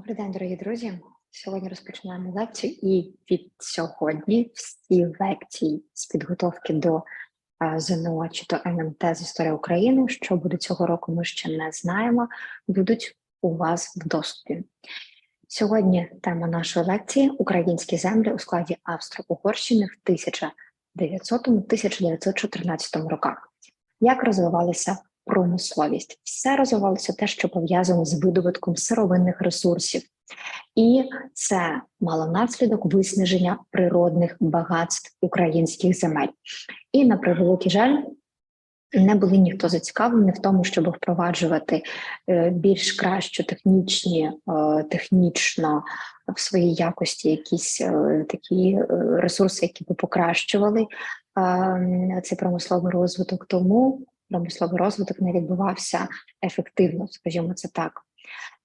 Добрий день, дорогі друзі. Сьогодні розпочинаємо лекцію, і від сьогодні всі лекції з підготовки до ЗНО чи то НМТ з історії України, що буде цього року, ми ще не знаємо, будуть у вас в доступі. Сьогодні тема нашої лекції Українські землі у складі Австро-Угорщини в 1900-1914 роках. Як розвивалися промисловість. Все розвивалося те, що пов'язано з видобутком сировинних ресурсів, і це мало наслідок виснаження природних багатств українських земель. І на превеликий жаль. Не були ніхто зацікавлений в тому, щоб впроваджувати е, більш кращу технічні, е, технічно в своїй якості якісь е, такі ресурси, які би покращували цей промисловий розвиток. Тому промисловий розвиток не відбувався ефективно, скажімо це так.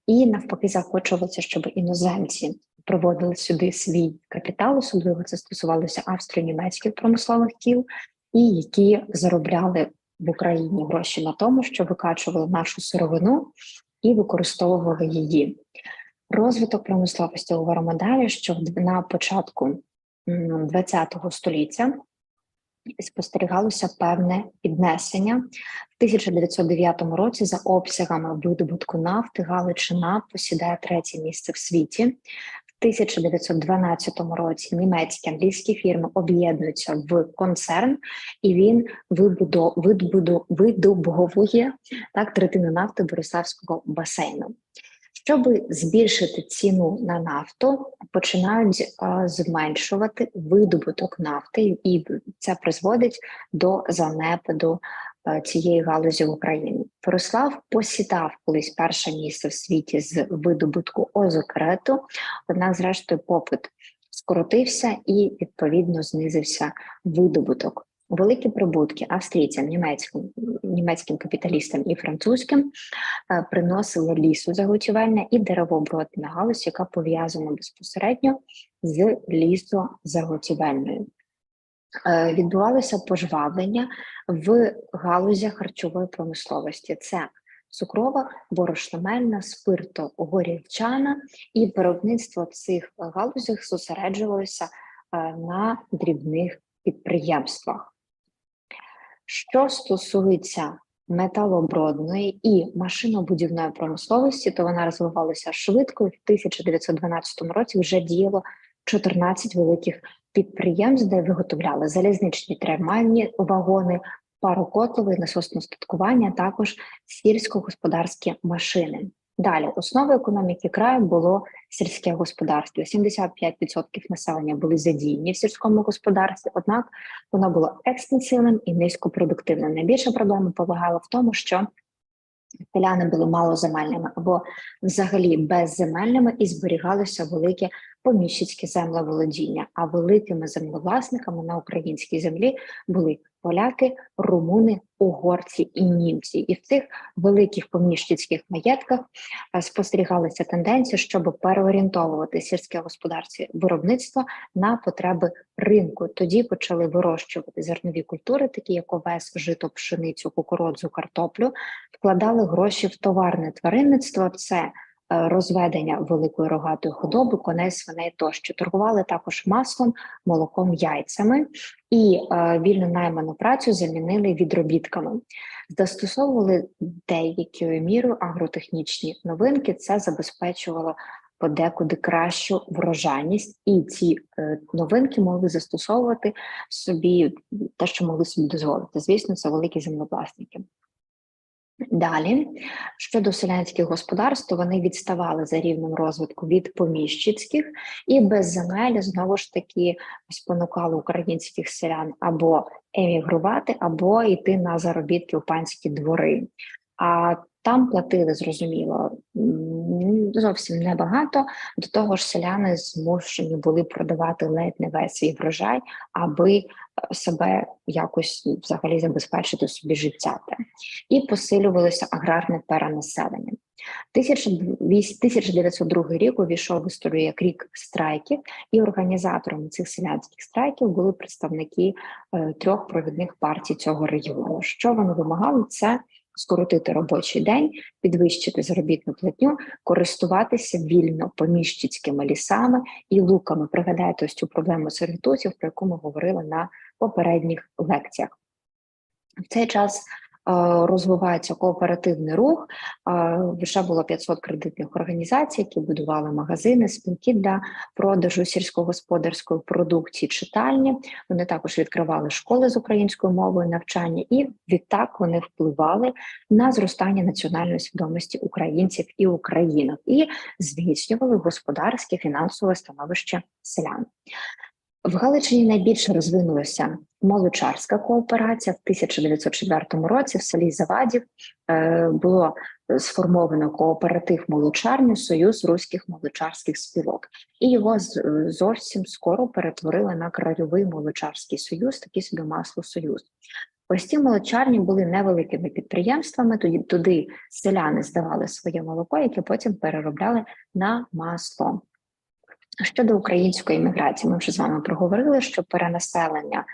І навпаки, захочувалося, щоб іноземці проводили сюди свій капітал, особливо це стосувалося австро-німецьких промислових кіл, і які заробляли в Україні гроші на тому, що викачували нашу сировину і використовували її. Розвиток промисловості говоримо далі, що на початку ХХ століття спостерігалося певне піднесення в 1909 році. За обсягами видобутку нафти Галичина посідає третє місце в світі. В 1912 році німецькі англійські фірми об'єднуються в концерн, і він вибудо, так третину нафти Бориславського басейну. Щоб збільшити ціну на нафту, починають зменшувати видобуток нафти, і це призводить до занепаду цієї галузі в Україні. Борислав посідав колись перше місце в світі з видобутку озокрету, однак, зрештою, попит скоротився і відповідно знизився видобуток. Великі прибутки австрійцям, німецьким німецьким капіталістам і французьким е, приносили лісу заготівельне і деревооборотна галузь, яка пов'язана безпосередньо з лісозаготівельною. Е, відбувалося пожвавлення в галузях харчової промисловості. Це цукрова, борошномельна, спирто, горівчана, і виробництво цих галузях зосереджувалося е, на дрібних підприємствах. Що стосується металобродної і машинобудівної промисловості, то вона розвивалася швидко. В 1912 році вже діяло 14 великих підприємств, де виготовляли залізничні тримальні вагони, парокотлове, насосне статкування, також сільськогосподарські машини. Далі основою економіки краю було сільське господарство. 75% населення були задіяні в сільському господарстві, однак воно було екстенсивним і низькопродуктивним. Найбільша проблема полягала в тому, що селяни були малоземельними або взагалі безземельними і зберігалися велике поміщицьке землеволодіння. А великими землевласниками на українській землі були поляки, румуни, угорці і німці. І в цих великих поміщицьких маєтках е, спостерігалася тенденція, щоб переорієнтовувати сільське господарське виробництво на потреби ринку. Тоді почали вирощувати зернові культури, такі як овес, жито, пшеницю, кукурудзу, картоплю, вкладали гроші в товарне тваринництво. Це розведення великої рогатої худоби, коней, свиней тощо торгували також маслом, молоком, яйцями і е, вільно найману працю замінили відробітками, застосовували деякою мірою агротехнічні новинки. Це забезпечувало подекуди кращу врожайність, і ці е, новинки могли застосовувати собі те, що могли собі дозволити. Звісно, це великі землевласники. Далі, щодо селянських господарств, вони відставали за рівнем розвитку від поміщицьких, і без земель знову ж таки спонукали українських селян або емігрувати, або йти на заробітки у панські двори. А там платили зрозуміло зовсім небагато. До того ж, селяни змушені були продавати ледь не весь свій врожай, аби е, себе якось взагалі забезпечити собі життя. І посилювалося аграрне перенаселення. 1902 рік увійшов в історію як рік страйків, і організаторами цих селянських страйків були представники е, трьох провідних партій цього регіону. Що вони вимагали? Це скоротити робочий день, підвищити заробітну платню, користуватися вільно поміщицькими лісами і луками. Пригадайте ось цю проблему сервітутів, про яку ми говорили на попередніх лекціях. В цей час розвивається кооперативний рух. Вже було 500 кредитних організацій, які будували магазини, спілки для продажу сільськогосподарської продукції, читальні. Вони також відкривали школи з українською мовою навчання, і відтак вони впливали на зростання національної свідомості українців і українок і зміцнювали господарське фінансове становище селян. В Галичині найбільше розвинулася молочарська кооперація в 1904 році. В селі Завадів е, було сформовано кооператив молочарні Союз руських молочарських спілок, і його зовсім скоро перетворили на краєвий молочарський союз, такий собі масло союз. Ось ці молочарні були невеликими підприємствами. Тоді туди селяни здавали своє молоко, яке потім переробляли на масло. Щодо української імміграції, ми вже з вами проговорили, що перенаселення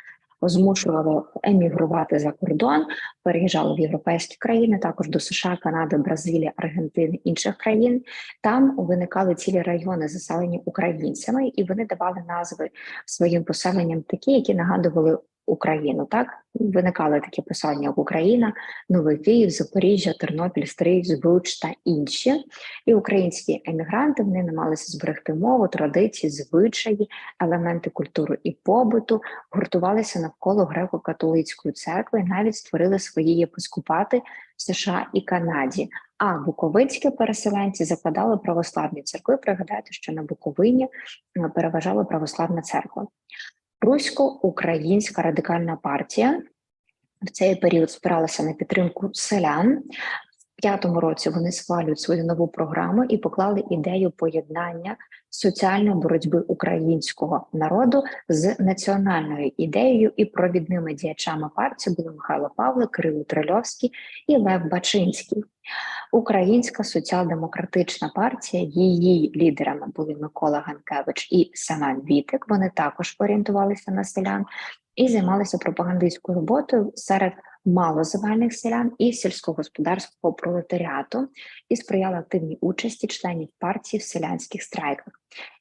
змушувало емігрувати за кордон, переїжджали в європейські країни, також до США, Канади, Бразилії, Аргентини, інших країн. Там виникали цілі райони, заселені українцями, і вони давали назви своїм поселенням такі, які нагадували Україну. Так виникали такі поселення, як Україна, Новий Київ, Запоріжжя, Тернопіль, Стрий, Збруч та інші. І українські емігранти вони намагалися зберегти мову, традиції, звичаї, елементи культури і побуту, гуртувалися навколо греко-католицької церкви, навіть створили свої єпископати в США і Канаді. А буковинські переселенці закладали православні церкви. Пригадайте, що на Буковині е, переважала православна церква. Русько-українська радикальна партія в цей період спиралася на підтримку селян. П'ятому році вони схвалюють свою нову програму і поклали ідею поєднання соціальної боротьби українського народу з національною ідеєю і провідними діячами партії були Михайло Павлик, Кирило Трильовський і Лев Бачинський. Українська соціал-демократична партія, її лідерами були Микола Ганкевич і Семен Вітик. Вони також орієнтувалися на селян і займалися пропагандистською роботою серед малозавальних селян і сільськогосподарського пролетаріату і сприяли активній участі членів партії в селянських страйках.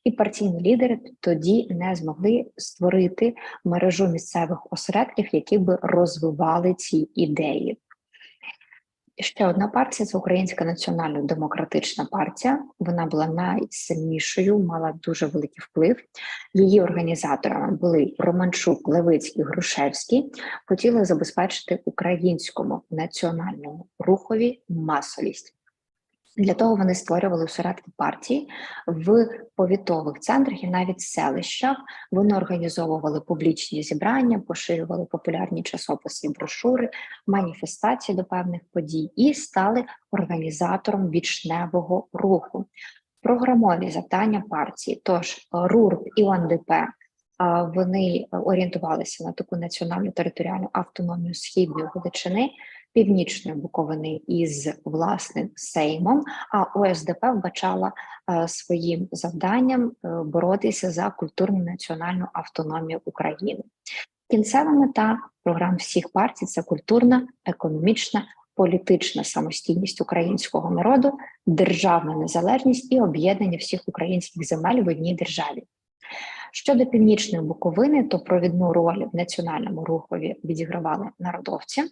І партійні лідери тоді не змогли створити мережу місцевих осередків, які би розвивали ці ідеї. Ще одна партія це Українська національно-демократична партія. Вона була найсильнішою, мала дуже великий вплив. Її організаторами були Романчук, Левицький, Грушевський. Хотіли забезпечити українському національному рухові масовість. Для того вони створювали осередки партії в повітових центрах і навіть селищах. Вони організовували публічні зібрання, поширювали популярні часописи брошури, маніфестації до певних подій і стали організатором вічневого руху. Програмові завдання партії, тож РУРП і ОНДП вони орієнтувалися на таку національну територіальну автономію східної Галичини, північної Буковини із власним Сеймом. А ОСДП вбачала е, своїм завданням е, боротися за культурну національну автономію України. Кінцева мета програм всіх партій це культурна, економічна, політична самостійність українського народу, державна незалежність і об'єднання всіх українських земель в одній державі. Щодо північної Буковини, то провідну роль в національному рухові відігравали народовці.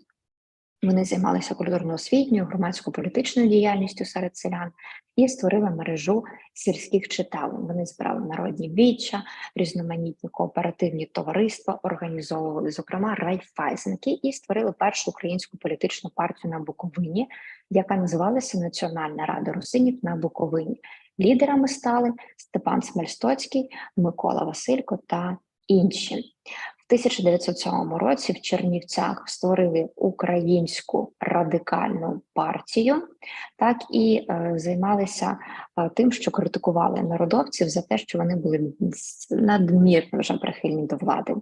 Вони займалися культурно-освітньою, громадсько-політичною діяльністю серед селян і створили мережу сільських читалень. Вони збирали народні віччя, різноманітні кооперативні товариства, організовували, зокрема, райфайзенки і створили першу українську політичну партію на Буковині, яка називалася Національна рада русинів на Буковині. Лідерами стали Степан Смельстоцький, Микола Василько та інші. В 1907 році в Чернівцях створили українську радикальну партію, так і е, займалися е, тим, що критикували народовців за те, що вони були надмірно вже прихильні до влади.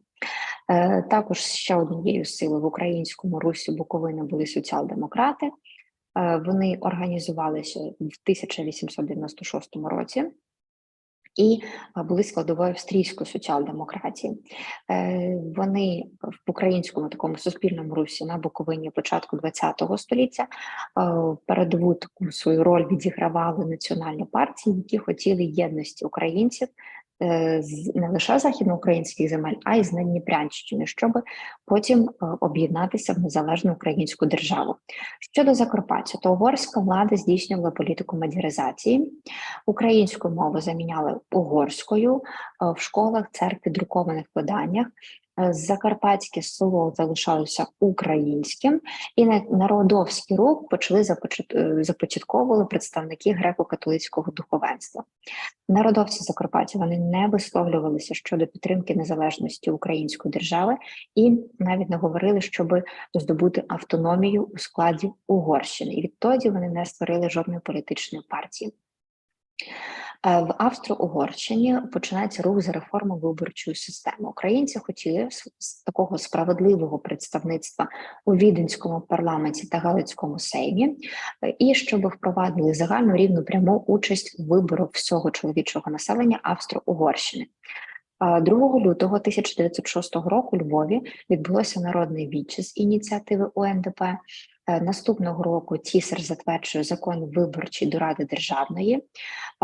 Е, також ще однією силою в українському русі Буковини були соціал-демократи. Е, Вони організувалися в 1896 році і були складовою австрійської соціал-демократії. Е, Вони в українському такому суспільному русі на Буковині початку ХХ століття е, передову таку свою роль відігравали національні партії, які хотіли єдності українців з не лише західноукраїнських земель, а й з Надніпрянщини, щоб потім е, об'єднатися в незалежну українську державу. Щодо Закарпаття, то угорська влада здійснювала політику мадіризації, Українську мову заміняли угорською е, в школах, церкві, друкованих виданнях. Закарпатське село залишалося українським, і на- народовський рух почали е, започатковували представники греко-католицького духовенства. Народовці Закарпаття вони не висловлювалися щодо підтримки незалежності української держави і навіть не говорили, щоб здобути автономію у складі Угорщини. І відтоді вони не створили жодної політичної партії. Е, В Австро-Угорщині починається рух за реформу виборчої системи. Українці хотіли з такого справедливого представництва у віденському парламенті та Галицькому сеймі, е, і щоб впровадили загальну рівну пряму участь у виборах всього чоловічого населення Австро-Угорщини. Е, 2 лютого 1906 року у Львові відбулося народне віче ініціативи УНДП. Е, Наступного року Тісер затверджує закон виборчий до Ради Державної.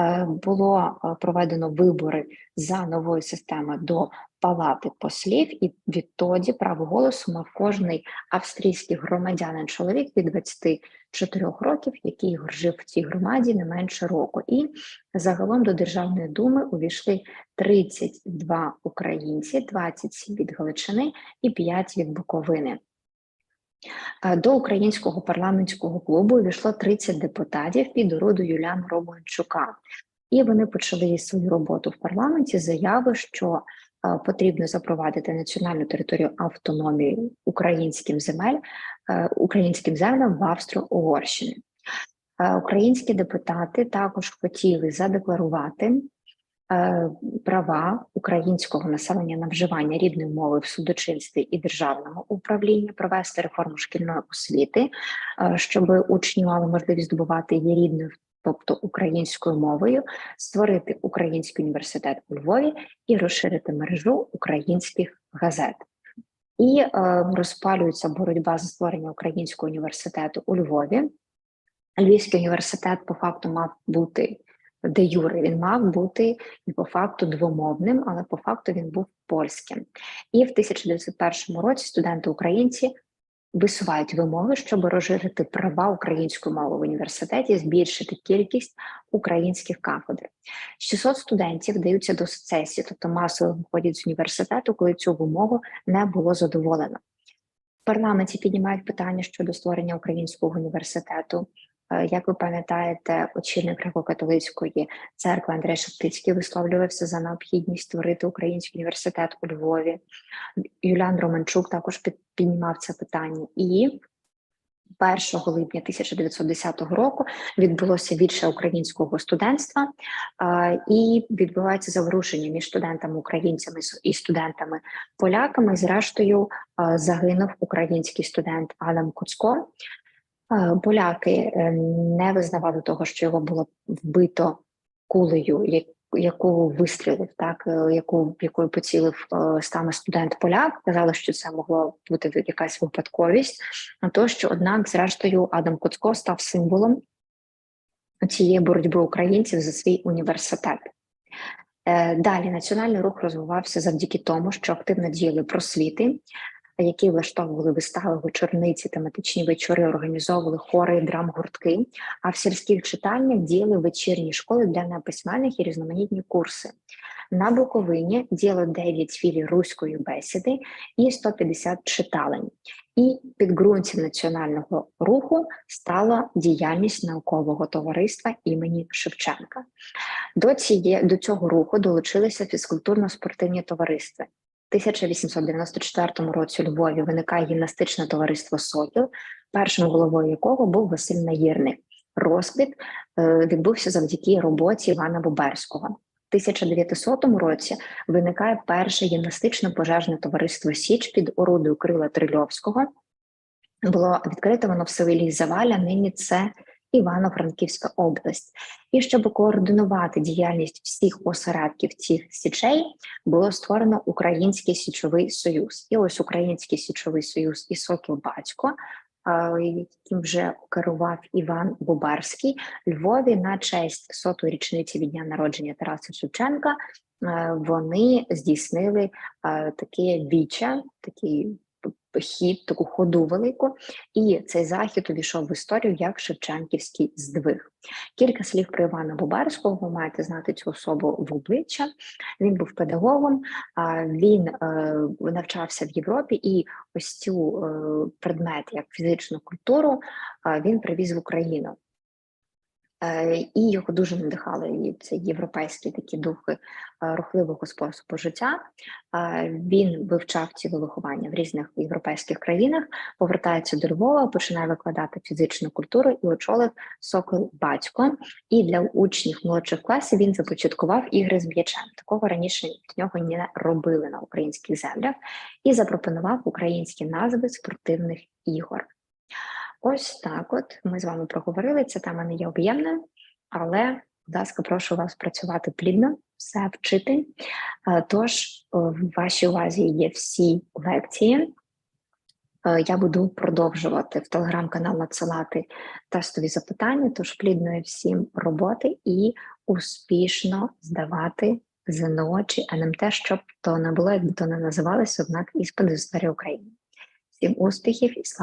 Е, Було е, проведено вибори за новою системою до Палати послів, і відтоді право голосу мав кожний австрійський громадянин чоловік від 24 років, який жив в цій громаді не менше року. І загалом до Державної думи увійшли 32 українці, 27 від Галичини і 5 від Буковини. Е, До українського парламентського клубу увійшло 30 депутатів під ороду Юліана Романчука. І вони почали свою роботу в парламенті заяви, що е, потрібно запровадити національну територію автономії українським земель, е, українським землям в Австро-Угорщині. Українські депутати також хотіли задекларувати права українського населення на вживання рідної мови в судочинстві і державному управлінні, провести реформу шкільної освіти, е, щоб учні мали можливість здобувати її рідною, тобто українською мовою, створити український університет у Львові і розширити мережу українських газет. І е, розпалюється боротьба за створення українського університету у Львові. Львівський університет по факту мав бути де юре, він мав бути і по факту двомовним, але по факту він був польським. І в 1901 році студенти українці висувають вимоги, щоб розширити права української мови в університеті, збільшити кількість українських кафедр. 600 студентів даються до сесії, тобто масово виходять з університету, коли цю вимогу не було задоволено. В парламенті піднімають питання щодо створення українського університету. Е, Як ви пам'ятаєте, очільник греко-католицької церкви Андрей Шептицький висловлювався за необхідність створити український університет у Львові. Юліан Романчук також під- піднімав це питання. І 1 липня 1910 року відбулося віче українського студентства, е, і відбувається заворушення між студентами українцями і студентами поляками. Зрештою, е, загинув український студент Адам Куцко. Е, Поляки е, не визнавали того, що його було вбито кулею, яку вистрілив, так е, яку якою поцілив саме студент поляк. Казали, що це могло бути якась випадковість. А то, що однак, зрештою, Адам Коцко став символом цієї боротьби українців за свій університет. Далі національний рух розвивався завдяки тому, що активно діяли просвіти, які влаштовували вистави, вечорниці, тематичні вечори, організовували хори, драмгуртки. А в сільських читальнях діяли вечірні школи для неписьменних і різноманітні курси. На Буковині діяло 9 філій руської бесіди і 150 читалень. І підґрунтям національного руху стала діяльність наукового товариства імені Шевченка. До цієї до цього руху долучилися фізкультурно-спортивні товариства. В 1894 році у Львові виникає гімнастичне товариство Сокіл, першим головою якого був Василь Наїрник. Розквіт е, відбувся завдяки роботі Івана Боберського. В 1900 році виникає перше гімнастично-пожежне товариство Січ під орудою Крила Трильовського. Було відкрито воно в селі Заваля. Нині це Івано-Франківська область. І щоб координувати діяльність всіх осередків цих січей, було створено Український січовий союз. І ось Український січовий союз і Сокіл Батько, яким вже керував Іван Бубарський, Львові на честь сотої річниці від дня народження Тараса Шевченка. е, Вони здійснили е, таке віча, такий хід, таку ходу велику, і цей захід увійшов в історію як Шевченківський здвиг. Кілька слів про Івана Бубарського. Ви маєте знати цю особу в обличчя. Він був педагогом, він е, навчався в Європі, і ось цю е, предмет, як фізичну культуру, він привіз в Україну. Е, І його дуже надихали і ці європейські такі духи е, рухливого способу життя. Е, Він вивчав тіло виховання в різних європейських країнах, повертається до Львова, починає викладати фізичну культуру і очолив сокол батько. І для учнів молодших класів він започаткував ігри з м'ячем. Такого раніше в нього не робили на українських землях, і запропонував українські назви спортивних ігор. Ось так. От ми з вами проговорили. Ця тема не є об'ємною, але, будь ласка, прошу вас працювати плідно, все вчити. Е, Тож е, в вашій увазі є всі лекції. Е, Я буду продовжувати в телеграм-канал надсилати тестові запитання, тож плідної всім роботи і успішно здавати ЗНО чи НМТ, щоб то не було, якби то не називалося, однак іспит з історії України. Всім успіхів і слава!